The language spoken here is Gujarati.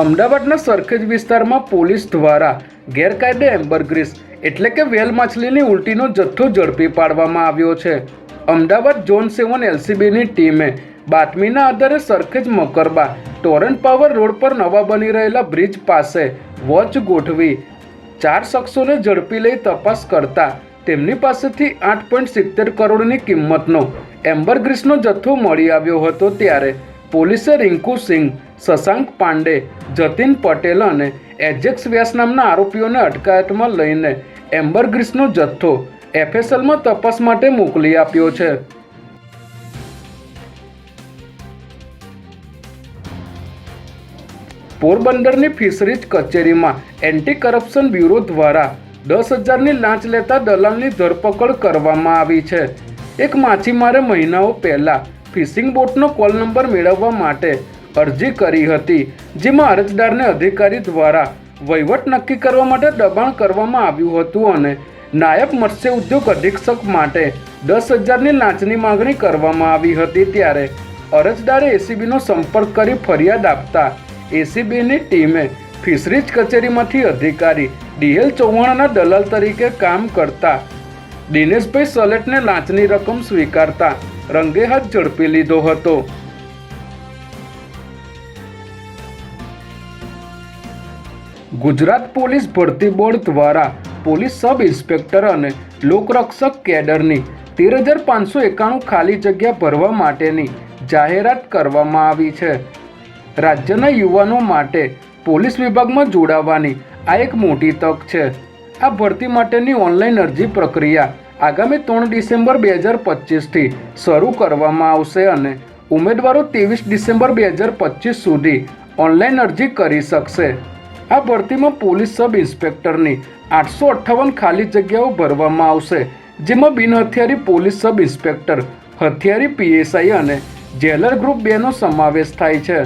અમદાવાદના સરખેજ વિસ્તારમાં પોલીસ દ્વારા ગેરકાયદે એમ્બરગ્રીસ એટલે કે વેલ માછલીની ઉલટીનો જથ્થો ઝડપી પાડવામાં આવ્યો છે. અમદાવાદ ઝોન સેવન એલસીબીની ટીમે બાતમીના આધારે Sarkhej Makarba Torrent Power road પર નવા બની રહેલા બ્રિજ પાસે વોચ ગોઠવી ચાર શખ્સોને ઝડપી લઈ તપાસ કરતા તેમની પાસેથી આઠ પોઈન્ટ સિત્તેર કરોડની કિંમતનો એમ્બરગ્રીસનો જથ્થો મળી આવ્યો હતો ત્યારે પોલીસે રિંકુ શશાંક પાંડે, જતીન પટેલ અને એજેક્સ વ્યાસ નામના આરોપીઓને અટકાયતમાં લઈને એમ્બરગ્રીસનો જથ્થો એફએસએલમાં તપાસ માટે મોકલી આપ્યો છે. પોરબંદરની ફિશરીઝ કચેરીમાં એન્ટી કરપ્શન બ્યુરો દ્વારા દસ હજારની લાંચ લેતા દલાલની ધરપકડ કરવામાં આવી છે. એક માછીમારે મહિનાઓ પહેલાં ફિશિંગ બોટનો કોલ નંબર મેળવવા માટે અરજી કરી હતી, જેમાં અરજદારને અધિકારી દ્વારા વહીવટ નક્કી કરવા માટે દબાણ કરવામાં આવ્યું હતું અને નાયબ મત્સ્ય ઉદ્યોગ અધિક્ષક માટે દસ હજારની લાંચની માંગણી કરવામાં આવી હતી. ત્યારે અરજદારે એસીબીનો સંપર્ક કરી ફરિયાદ આપતા એસીબીની ટીમે ફિશરીઝ કચેરીમાંથી અધિકારી ડીએલ ચૌહાણના દલાલ તરીકે કામ કરતા દિનેશભાઈ સલેટને લાંચની રકમ સ્વીકારતા રંગે હાથ ઝડપી લીધો હતો. ગુજરાત પોલીસ ભરતી બોર્ડ દ્વારા પોલીસ સબ ઇન્સ્પેક્ટર અને લોકરક્ષક કેડરની તેર હજાર પાંચસો એકાણું ખાલી જગ્યા ભરવા માટેની જાહેરાત કરવામાં આવી છે. રાજ્યના યુવાનો માટે પોલીસ વિભાગમાં જોડાવાની આ એક મોટી તક છે. આ ભરતી માટેની ઓનલાઈન અરજી પ્રક્રિયા આગામી ત્રણ ડિસેમ્બર બે હજાર પચીસથી શરૂ કરવામાં આવશે અને ઉમેદવારો ત્રેવીસ ડિસેમ્બર બે હજાર પચીસ સુધી ઓનલાઈન અરજી કરી શકશે. આ ભરતીમાં પોલીસ સબ ઇન્સ્પેક્ટરની આઠસો અઠ્ઠાવન ખાલી જગ્યાઓ ભરવામાં આવશે, જેમાં બિન હથિયારી પોલીસ સબ ઇન્સ્પેક્ટર, હથિયારી પીએસઆઈ અને જેલર ગ્રુપ બેનો સમાવેશ થાય છે.